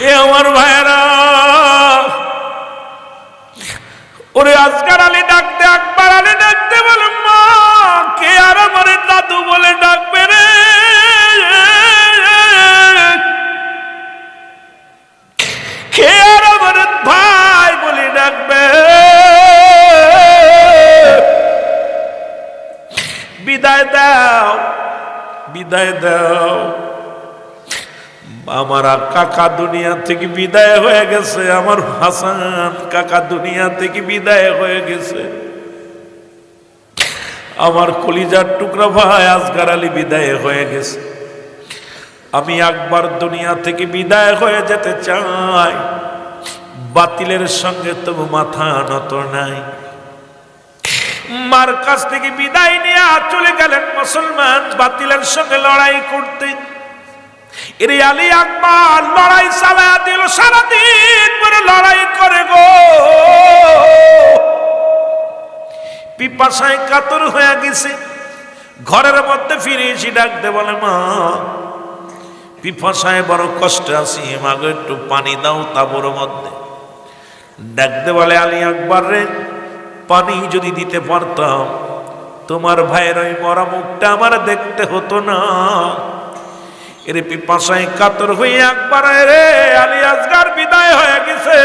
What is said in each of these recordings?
এ আমার ভাইয়েরা ওরে আজকার আলী আমার কাকা দুনিয়া থেকে বিদায় হয়ে গেছে, আমার হাসান কাকা দুনিয়া থেকে বিদায় হয়ে গেছে। আমার কলিজার টুকরা ভাই আজগার আলী বিদায় হয়ে গেছে। আমি একবার দুনিয়া থেকে বিদায় হয়ে যেতে চাই, বাতিলের সঙ্গে তবু মাথা নত নাই। মার কাছ থেকে বিদায় নিয়ে চলে গেলেন মুসলমান, বাতিলের সঙ্গে লড়াই করতে এরে আলী আকবর, লড়াই চালা দিল সারাদিন পরে লড়াই করে গো। পিপাসায় কাতর হয়ে গেছে, ঘরের মধ্যে ফিরে এসে ডাকতে বলে, মা, পিপাসায় বড় কষ্ট আছি, মাগো, একটু পানি দাও তাবুর মধ্যে। ডাকতে বলে, আলী আকবর রে, পানি যদি দিতে পারতাম, তোমার ভাইয়ের ওই মরা মুখটা আমার দেখতে হতো না। এর পিপাসায় কাতর হয়ে একবার রে, আলী আজগার বিদায় হয়ে গেছে।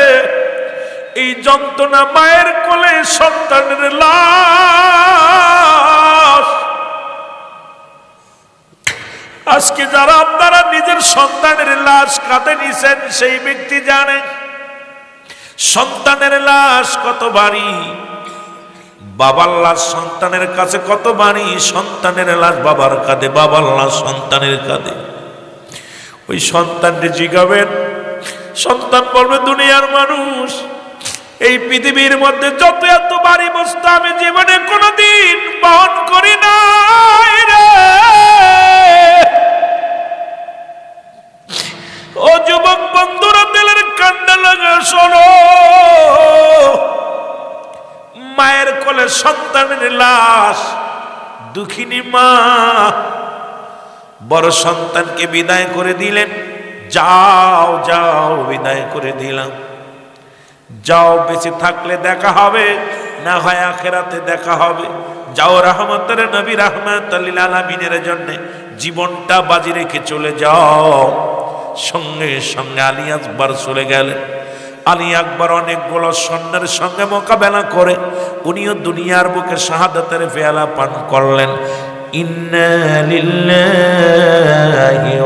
এই যন্ত্রণা মায়ের কোলে সন্তানের লাশ। আজকে যারা আপনারা নিজের সন্তানের লাশ কাঁধে নিছেন, সেই ব্যক্তি জানে, সন্তানের লাশ কত বাড়ি বাবার লাশ সন্তানের কাছে কত বাড়ি সন্তানের লাশ বাবার কাঁধে, বাবার লাশ সন্তানের কাঁধে। ওই সন্তানকে জিগাবেন। সন্তান বলবে, দুনিয়ার মানুষ, এই পৃথিবীর মধ্যে যত এত বাড়ি বস্তু আমি জীবনে কোনোদিন বহন করি নাই রে। ও যুবক বন্ধুরা দিলের কান্না লাগা শোনো। মায়ের কোলে সন্তানের লাশ, দুঃখিনী মা বড় সন্তানকে বিদায় করে দিলেন। যাও যাও, বিদায় করে দিলাম। যাও, বেঁচে থাকলে দেখা হবে, না হয় আখেরাতে দেখা হবে। যাও রহমতের নবী রহমত আলমিনের জন্য জীবনটা বাজি রেখে চলে যাও। সঙ্গে সঙ্গে আলী আকবর চলে গেলেন। আলী আকবর অনেকগুলো সৈন্যের সঙ্গে মোকাবেলা করে, উনিও দুনিয়ার বুকে শাহাদাতের ফেয়ালা পান করলেন। লিল্লাহি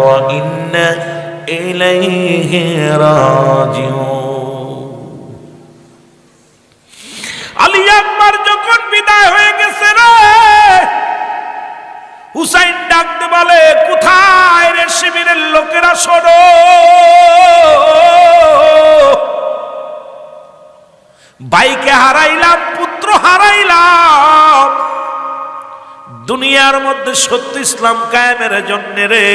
ওয়া ইন্না ইলাইহি রাজিউন। আলী আকবর যখন বিদায় হয়ে গেছে রে, হুসাইন ডাকতে বলে, কোথায় রে শিবিরের লোকেরা, শোনো। ভাইকে হারাইলাম, পুত্র হারাইলাম। দুনিয়ার মধ্যে সত্য ইসলাম কায়েমের জন্য রে,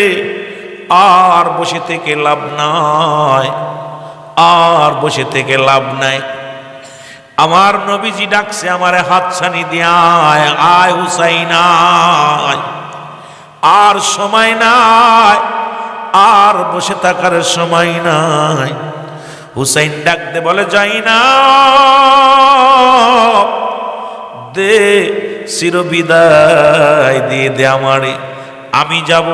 আর বসে থেকে লাভ নাই, আর বসে থেকে লাভ নাই। আমার নবীজি ডাকছে, আমার হাতছানি দিয়ায় আয় হুসাইনায় আর সময় নাই, আর বসে থাকার সময় নাই। হুসাইন ডাকতে বলে, যাই না, দে চিরবিদায় দিয়ে দে আমারে। আমি যাব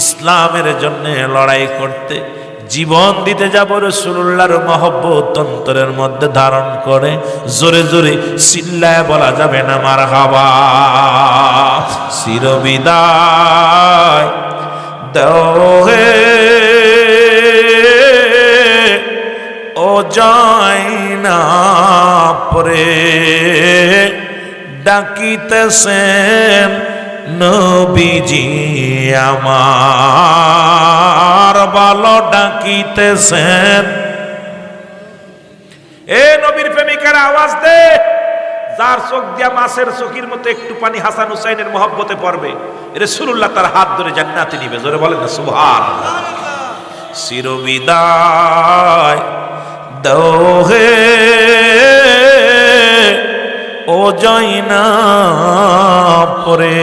ইসলামের জন্য লড়াই করতে। জীবন দিতে যাব রসুল্লাহর মহব্বত অন্তরের মধ্যে ধারণ করে। জোরে জোরে চিল্লায় বলা যাবে না মার হাবা চিরবিদায় হে ও যায় না পরে। ডাকিতেছেন নবীজি আমার। ভালো ডাকিতেছেন। এ নবীর প্রেমিকার আওয়াজ দে। যার চোখ দিয়া মাছের চোখের মতো একটু পানি হাসান হুসাইনের মহব্বতে পড়বে রসুল্লাহ তার হাত ধরে জান্নাতে নিবে। জোরে বলেন না সুভান চিরবিদায় দোহে ও জয়না পরে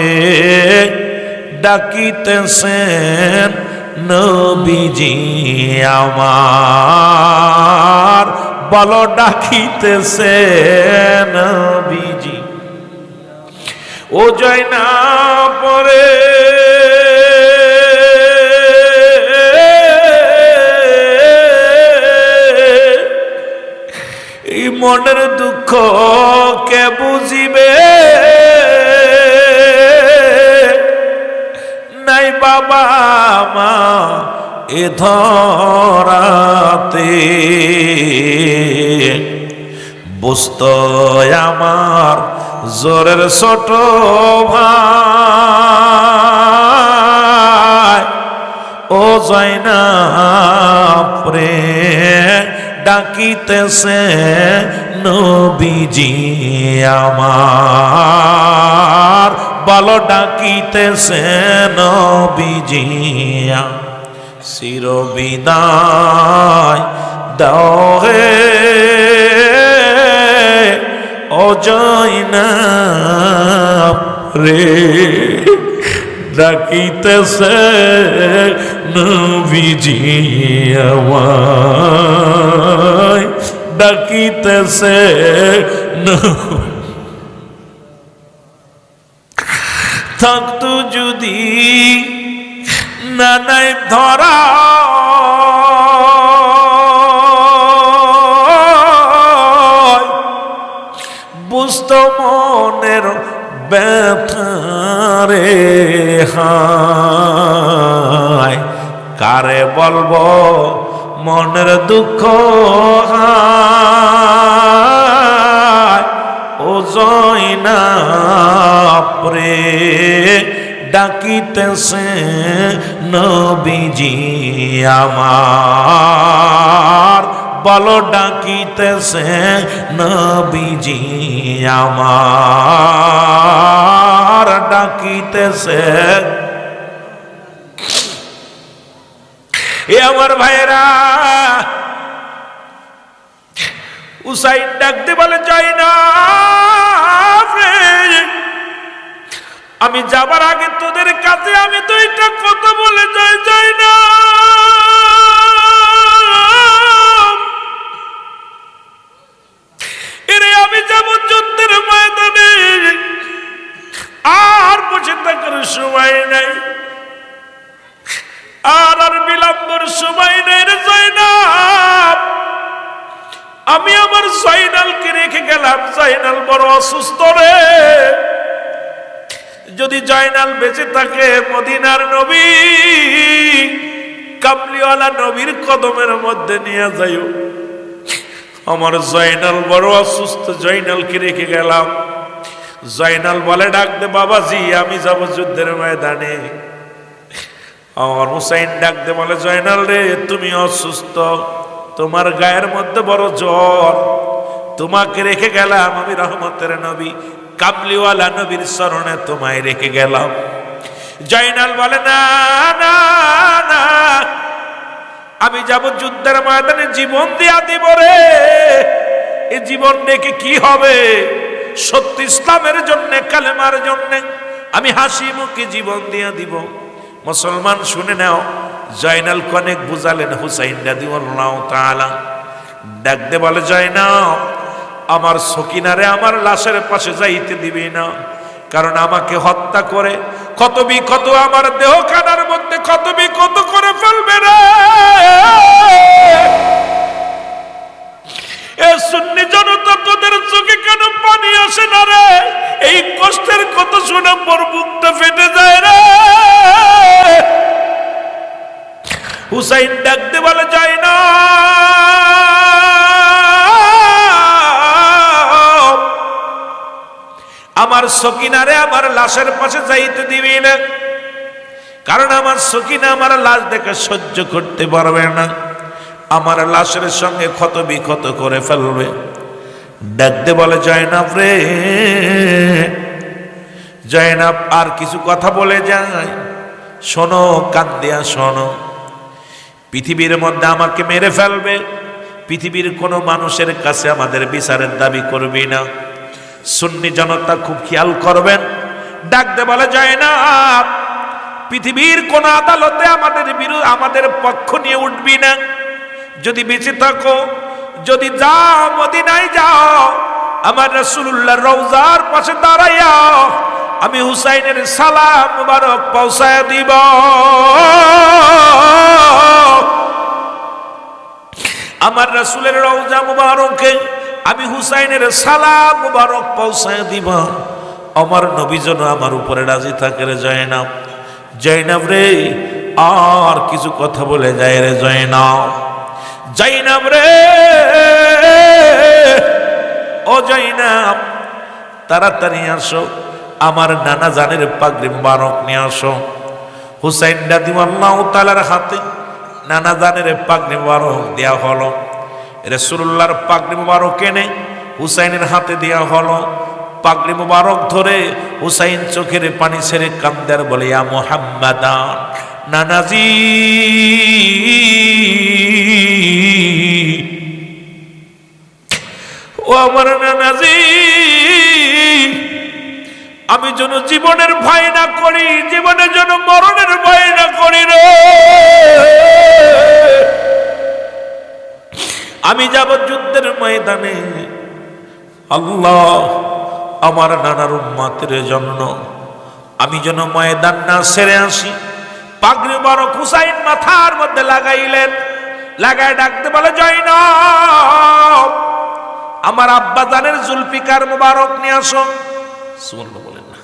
ডাকিতেছেন নবীজি আমার। বলো ডাকিতেছে নবীজি। ও জয় না পরে মনের দুঃখ কে বুঝিবে? নাই বাবা মা এ ধরাতে। বুঝত আমার জোরের ছোট ভাই। ও জয়না প্রে ডাকিতেছে নবীজি আমার। বলো ডাকিতেছে নবীজি চির বিদায় দাও হে অজয় না রে। ডাকিতেছে নবীজি আমায় ডাকিতেছে থাকতো যদি নানাই ধরা। বুঝত মনের ব্যথারে হায় কারে বলব মনের দুঃখ ও জয়না প্রে ডাকিতেছে নবীজি আমার। বলো ডাকিতেছে নবীজি আমার, ডাকিতেছে। এ আমার ভাইরা উসাইন ডাকতে বলে, যাই না আমি যাবার আগে তোদের কাছে আমি দুইটা কথা বলে যাই যাই না সময় নাই। আর আর বিলম্বর সময় নেই রে জয়নাব। আমি আমার জয়নালকে রেখে গেলাম। জয়নাল বড় অসুস্থ রে। যদি জয়নাল বেঁচে থাকে মদিনার নবী কামলিওয়ালা নবীর কদমের মধ্যে নিয়ে যাইও। আমার জয়নাল বড় অসুস্থ, জয়নালকে রেখে গেলাম। জয়নাল বলে ডাক দে, বাবাজি, আমি যাব যুদ্ধের ময়দানে। আমার হুসাইন ডাক দে, বলে জয়নাল রে, তুমি অসুস্থ, তোমার গায়ের মধ্যে বড় জ্বর। তোমাকে রেখে গেলাম আমি রহমতের নবী। কাবলিওয়ালা নবীর স্মরণে তোমায় রেখে গেলাম। জয়নাল বলে, না না না, আমি যাব যুদ্ধের ময়দানে, জীবন দিয়া দিব রে। এ জীবন রেখে কি হবে? সত্য ইসলামের জন্য, কালেমার জন্য। আমি হাসি মুখে জীবন দিয়া দিব। মুসলমান শুনে নাও, জয়নাল কনেক বুঝালেন হুসাইন রাদিউল্লাহ তাআলা। ডাকতে বলে, জয়নাল, আমার সকিনারে আমার লাশের পাশে যাইতে দিবি না, কারণ আমাকে হত্যা করে কত বিক্ষত আমার দেহ খানার মধ্যে কত বিক্ষত করে ফেলবে রে। এ জনতা তোদের চোখে আসে না রে? এই কষ্টের কত শুনে মোর বুকটা ফেটে যায় রে। হুসাইন ডাকতে বলে যায় না। আমার সকিনারে আমার লাশের পাশে যাইতে দিবি না। কারণ আমার সকিনা আমার লাশ দেখে সহ্য করতে পারবে না। আমার লাশের সঙ্গে ক্ষত বিক্ষত করে ফেলবে। ডাকতে বলে, জয়নাব রে। জয়নাব আর কিছু কথা বলে যায়। শোনো কান্দিয়া শোনো। পৃথিবীর মধ্যে আমাকে মেরে ফেলবে। পৃথিবীর কোনো মানুষের কাছে আমাদের বিচারের দাবি করবি না। সুন্নি জনতা খুব খেয়াল করবেন। ডাকতে বলে যায় না পৃথিবীর কোন আদালতে আমাদের বিরুদ্ধে আমাদের পক্ষ নিয়ে উঠবি না। যদি বেঁচে থাকো যদি যাও মদিনায় যাও, আমার রসুল্লাহ রওজার পাশে দাঁড়াইয়া আমি হুসাইনের সালাম মুবারক পৌঁছায় দিব। আমার রসুলের রওজা মুবারকে আমি হুসাইনের সালাম মুবারক পৌঁছায় দিব। আমার নবী যেন আমার উপরে রাজি থাকে রে জয়নাব। জয়নাব রে, আর কিছু কথা বলে যায় রে জয়নাব। জয়নাব রে। ও জয়নাব তাড়াতাড়ি আসো, আমার নানা জানের পাগড়ি মুবারক নিয়ে আসো। হুসাইন দাদিম আল্লাহ তালার হাতে নানা জানের পাগড়ি মুবারক দেওয়া হলো। রসুল্লাহর পাগড়ি মুবারক এনে হুসাইনের হাতে দেওয়া হলো। পাগড়ি মুবারক ধরে হুসাইন চোখের পানি ছেড়ে কান্দার বলে, ইয়া মোহাম্মাদান। নানাজি। ও আমার নানাজি, আমি যেন জীবনের ভয় না করি জীবনের জন্য মরণের ভয় না করি রে। আমি যাব যুদ্ধের ময়দানে। আল্লাহ, আমার নানার উম্মাতের জন্য আমি যেন ময়দান না সেরে আসি। পাগড়ি বড় হুসাইন মাথার মধ্যে লাগাইলেন। লাগায় ডাকতে বলে জয় না আমার আব্বা জানের জুলফিকার মুবারক নিয়ে আসো। সুবহানাল্লাহ বলেন না।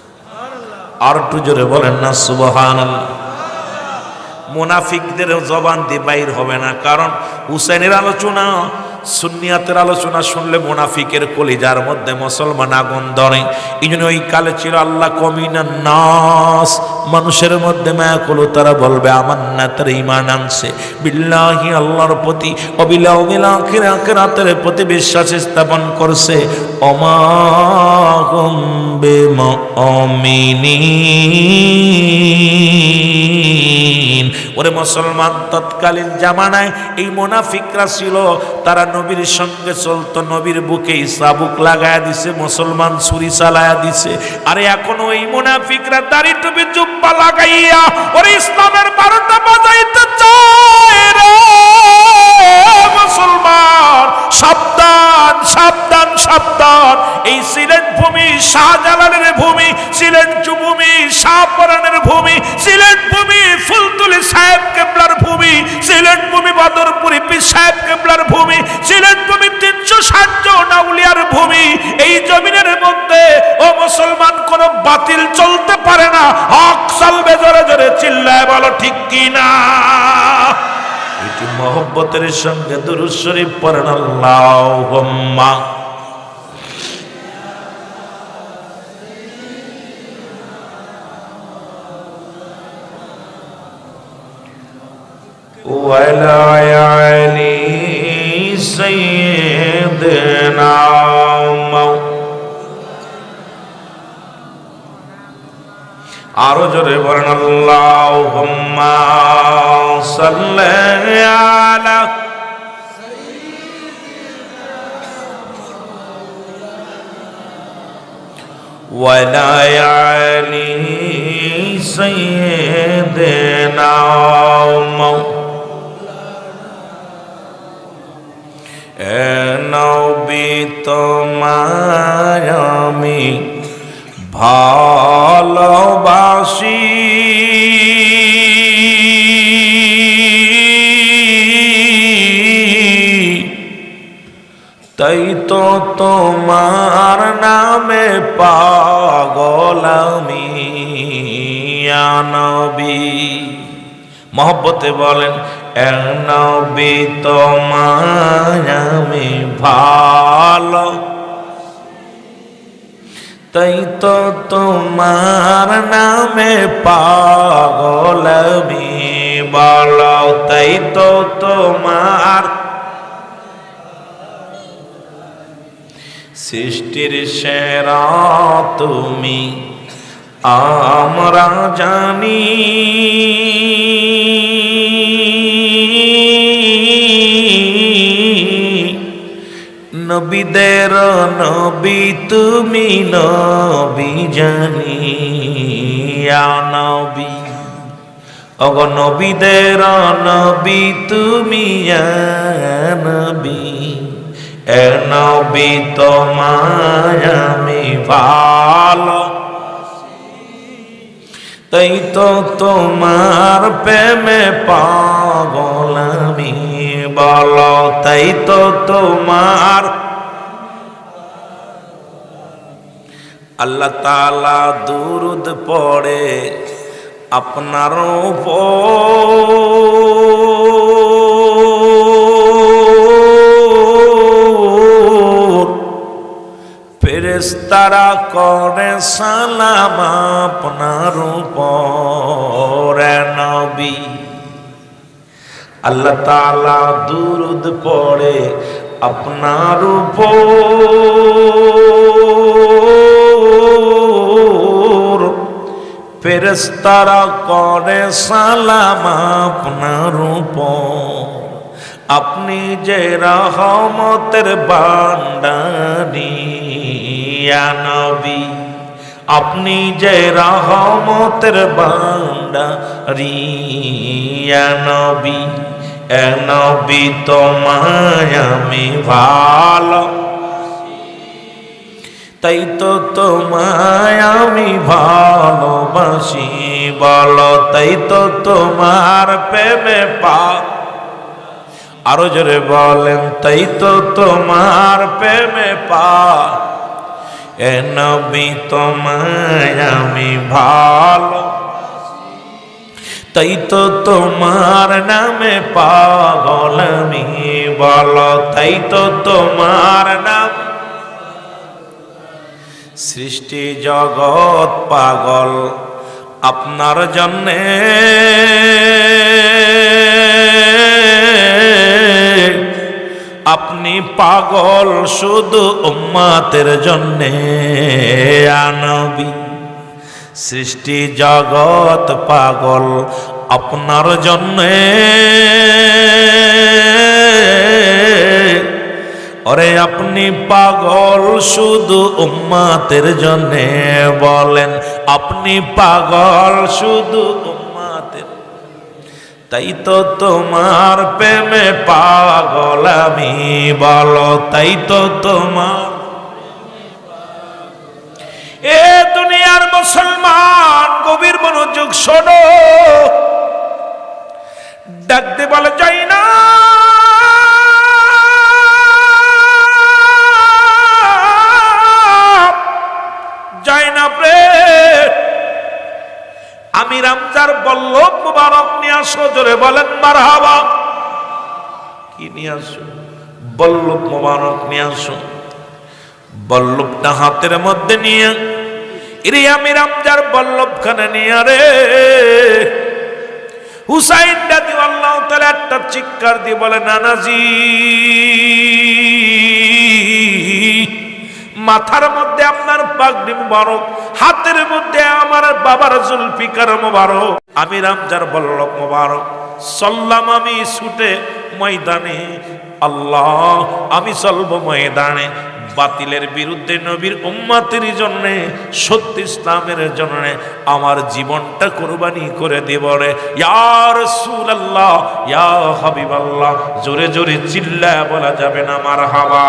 আর একটু জোরে বলেন না সুবহান মুনাফিকদের জবান দিয়ে বাইর হবে না, কারণ হুসেনের আলোচনা সুন্নিয়াতের আলোচনা শুনলে মুনাফিকের কলিজার মধ্যে মুসলমান আগুন ধরে। এই জন্য ওই কালে ছিল আল্লাহ নাস। মানুষের মধ্যে মায়া করল তারা বলবে আমার না তারা ইমান আনছে। বিল্লাহি আল্লাহর প্রতি অবিলাউমিল আখির, আখিরাতের প্রতি বিশ্বাস স্থাপন করছে। অমাগম বেমিনী ওরে মুসলমান, তৎকালীন জামানায় এই মোনাফিকরা ছিল, তারা নবীর সঙ্গে চলতো, নবীর বুকে সাবুক লাগায় দিছে, মুসলমান ছুরি চালায়া দিছে। আরে এখনও ওই মোনাফিকরা দাড়ি টুপি জুব্বা লাগাইয়া ওরে ইসলামের বারোটা বাজাইতে চায় রে। মুসলমান, সাবধান সাবধান সাবধান। এই সিলেট ভূমি, শাহজালালের ভূমি, সিলেট ভূমি শাহপরানের ভূমি, সিলেট ভূমি, ফুলতুলি সাহেব কেবলার ভূমি, সিলেট ভূমি, বদরপুরি পীর সাহেব কেবলার ভূমি, সিলেট ভূমি, তিনশো ষাট জন আউলিয়ার ভূমি। এই জমিনের মধ্যে, ও মুসলমান, কোন বাতিল চলতে পারে না। হক চলবে জোরে চিল্লায় বলো, ঠিক কি না এটি মহব্বতের সঙ্গে দুরুদ শরীফ পড়েন আল্লাহুম্মা وعلى علي سيدنا আরো জোরে বলেন আল্লাহুম্মা সাল্লি আলা ولا علي سيدنا নবী তোমার আমি ভালোবাসি তাই তো তোমার নামে পাগল আমি নবী। মহব্বতে বলেন নবী তোমার আমি ভালো তাই তো তোমার নামে পাগল আমি বলো তাই তো তোমার সৃষ্টির সেরা তুমি, আমরা জানি। নবীদের নবী তুমি নবী জানি। ইয়া নবী। অগ নবীদের নবী তুমি নবী। এ নবী তোমায় আমি ভালো। তাই তো তোমার প্রেমে পাগল আমি বলো। তাই তো তোমার আল্লাহ তালা দুরুদ পড়ে আপনার ফেরেস্তারা করে, সালাম আপনার উপর। নবী। আল্লাহ তালা দুরুদ পড়ে আপনার উপর। ফেরেস্তারা করে সালাম আপনার আপনি যে রহমতের বান্ডারি নবী। আপনি যে রহমতের বান্ডারি নবী। নবী তোমায় আমি ভালো তাই তো তোমায় আমি ভালোবাসি, বলো তাই তো তোমার প্রেমে পা। আরও জোরে বলেন, তাই তো তোমার প্রেমে পা। এ নবী তোমায় আমি ভালো তাই তো তোমার নামে পাগল আমি, বলো তাই তো তোমার নাম সৃষ্টি জগৎ পাগল আপনার জন্যে। আপনি পাগল শুধু উম্মাতের জন্যে আনবী সৃষ্টি জগৎ পাগল আপনার জন্যে। অরে আপনি পাগল শুধু উম্মাতের জন্যে বলেন, আপনি পাগল শুধু উম্মাতের তাই তো তোমার প্রেমে পাগল আমি বলো, তাই তো তোমার এ দুনিয়ার মুসলমান গভীর মনোযোগ শোনো। আসো, জোরে বলেন, মারহাবা। কি নিয়ে আসো? বল্লভ মুবারক নিয়ে আসো। বল্লভটা হাতের মধ্যে নিয়ে। ইরে আমি রামজার বল্লভ খানে নিয়ে রে হুসাইন দাদি আল্লাহ তাহলে একটা চিৎকার দিয়ে বলে, নানাজি, মাথার মধ্যে আপনার পাগড়ি মুবারক, হাতের মধ্যে আমার বাবার জুলফিকার মুবারক। আমি রামজার বল্লভ মুবারক, চললাম আমি ছুটে ময়দানে। আল্লাহ, আমি চলব ময়দানে। বাতিলের বিরুদ্ধে নবীর উম্মাতের জন্যে, সত্য ইসলামের জন্যে আমার জীবনটা কোরবানি করে দেব রে। ইয়ার সুলাল্লাহ ইয়া হাবিবাল্লাহ, জোরে জোরে চিল্লা বলা যাবে না আমার হাওয়া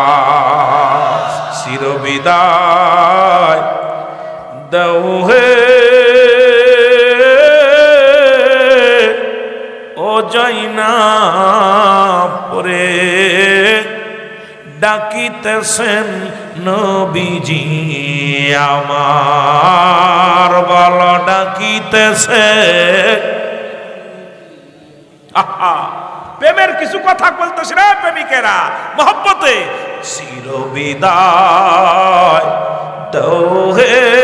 চির বিদায় দাও হে ও যাই না পরে। ডাকিতেছেন নবীজি, আমার বল ডাকিতেছে। প্রেমের কিছু কথা বলতেছে রে প্রেমিকেরা, মহব্বতে। চির বিদায় দৌ হে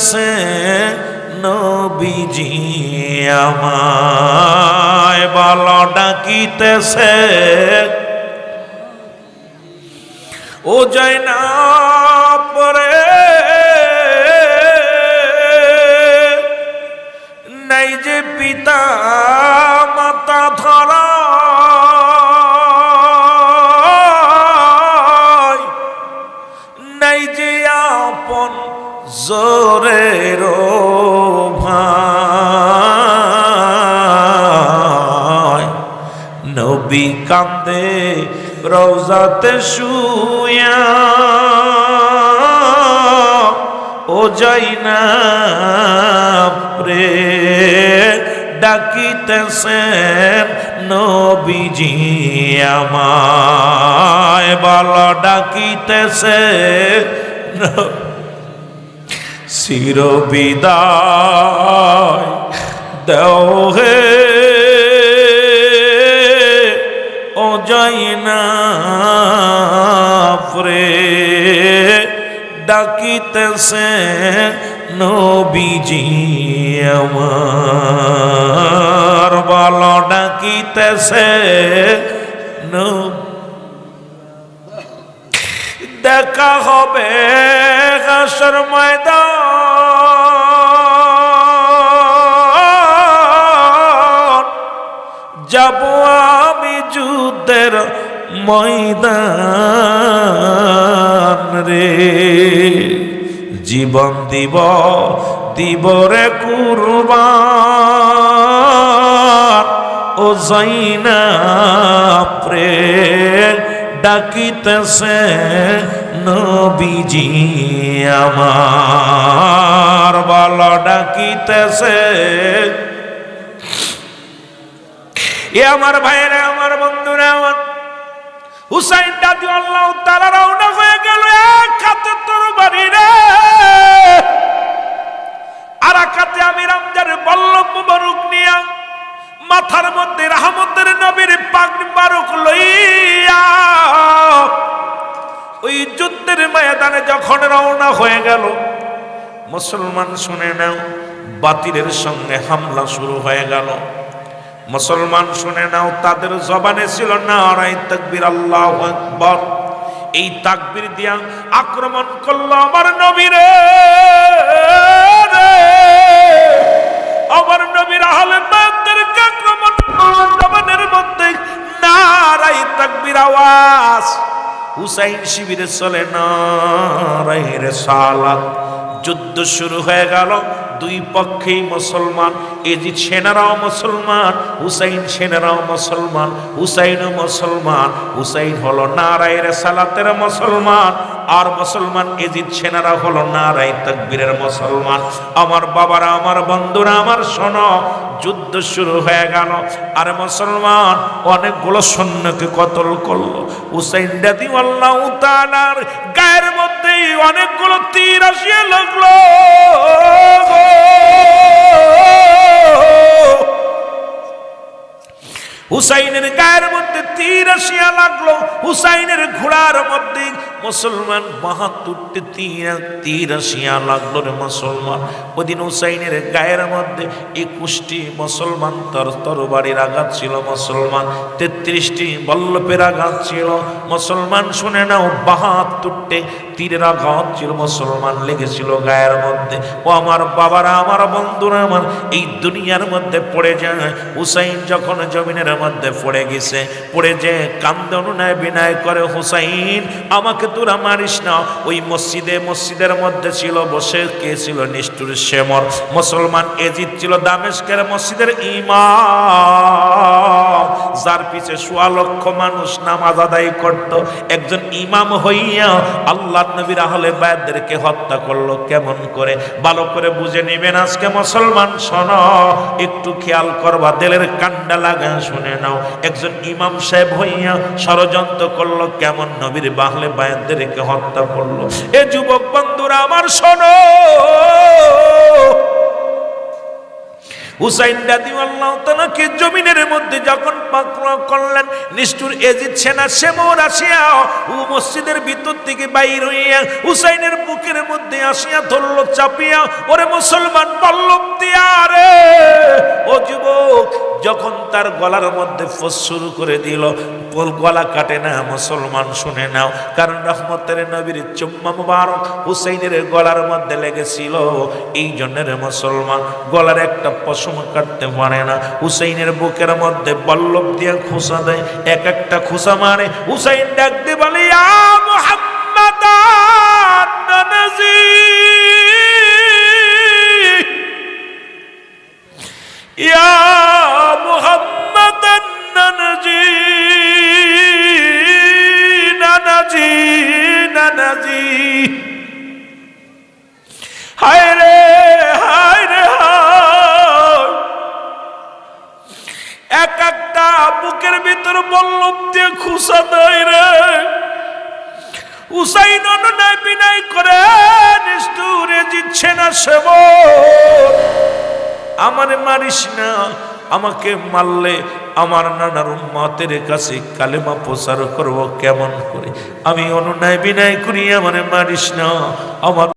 ডাকিতেছে নবীজি আমায় বল ডাকিতেছে। ও যায় না ভাই। নবী কান্দে রোজাতে শুয়া ও যাই না প্রে, ডাকিতেছেন নবীজি আমায়। বল ডাকিতেছে চির বিদায় দেও হে ও না প্রে ডাকিতেছে নবীজি আমার। বল ডাকিতেছে দেখা হবে। হাসর ময়দান। যাব আমি যুদ্ধের ময়দান রে। জীবন দিব দিব রে কুরবান। ও যাইনা প্রে ডাকিতেছে নবীজি আমার। বল, ডাকিতেছে? এ আমার ভাইয়েরা, আমার বন্ধুরা, আমার হুসাইন দাদি আল্লাহ তারা রওনা হয়ে হয়ে গেল। মুসলমান শুনে নাও, বাতিলের সঙ্গে হামলা শুরু হয়ে গেল। মুসলমান শুনে নাও, তাদের জবানে ছিল নারাই তাকবীর, আল্লাহ আকবর। এই তাকবীর দিয়া আক্রমণ করল আমার নবীরে। আমার নবীর আহলে আক্রমণ জবানের মধ্যে নারাই তাকবীর আওয়াজ। হুসাইন শিবিরে চলে না রেসালাত যুদ্ধ শুরু হয়ে গেল, দুই পক্ষেই মুসলমান এজিদ সেনারাও মুসলমান, হুসাইন সেনারাও মুসলমান, হুসাইনও মুসলমান, হুসাইন হলো নারায়ের সালাতের মুসলমান আর মুসলমান এজিদ সেনারা হলো নারাই তকবীরের মুসলমান। আমার বাবারা, আমার বন্ধুরা, আমার শোনো, যুদ্ধ শুরু হয়ে গেল। আর মুসলমান অনেকগুলো সৈন্যকে কতল করল। হুসাইন দাদি আল্লাহ গায়ের মধ্যেই অনেকগুলো তীর আসিয়ে লাগল। হুসাইনের গায়ের মধ্যে তীর আসিয়া লাগল। হুসাইনের ঘোড়ার মধ্যে মুসলমান বাহাত্তরটি তীর তীর আসিয়া লাগল রে মুসলমান। ওদিন হুসাইনের গায়ের মধ্যে একুশটি মুসলমান তর তরবারির আঘাত ছিল, মুসলমান তেত্রিশটি বল্লভের আঘাত ছিল। মুসলমান শুনে নাও, বাহাত্তরটি তীরের আঘাত ছিল, মুসলমান লেগেছিল গায়ের মধ্যে। ও আমার বাবারা, আমার বন্ধুরা, আমার এই দুনিয়ার মধ্যে পড়ে যায়। হুসাইন যখন জমিনের মধ্যে পড়ে গেছে। পড়ে যে কান্দে অনুনয় বিনয় করে, হুসাইন, আমাকে তোরা মারিস না। ওই মসজিদে, মসজিদের মধ্যে ছিল, বসে কে ছিল? নিষ্ঠুর শেমর মুসলমান এজিদ ছিল দামেশকের মসজিদের ইমাম। যার পিছে সোয়া লক্ষ মানুষ নামাজ আদায় করত। একজন ইমাম হইয়া আল্লাহ নবীর আহলে বায়াতদেরকে হত্যা করল। কেমন করে? ভালো করে বুঝে নেবেন আজকে মুসলমান। শোনো, একটু খেয়াল করবা, দিলের কান্ডা লাগা শুনে নাও, একজন ইমাম সাহেব হইয়া ষড়যন্ত্র করল, কেমন নবীর বাহলে বায়াতদেরকে হত্যা করল। এ যুবক বন্ধুরা, আমার শোনো। নিষ্ঠুর এজিদ সেনা আসিয়া ও মসজিদের ভিতর থেকে হুসাইনের মধ্যে আসিয়া ধরল, চাপিয়া, ওরে মুসলমান পল্লব দিয়া রে, ও যুবক যখন তার গলার মধ্যে ফোস শুরু করে দিল গলা কাটে না, মুসলমান শুনে নাও। কারণ রহমতের নবীর চুম্মা মুবারক হুসাইনের গলার মধ্যে লেগেছিল। এই জন্যের মুসলমান গলার একটা পশম কাটতে পারে না। হুসাইনের বুকের মধ্যে বল্লভ দিয়ে খোসা দেয়, এক একটা খোসা মারে। হুসাইন ডাকতে বলে আমারে মারিস না। আমাকে মারলে আমার নানার উম্মাতের কাছে কালেমা প্রচার করব কেমন করে? আমি অনুনয় বিনয় করি আমারে মারিস না। আমার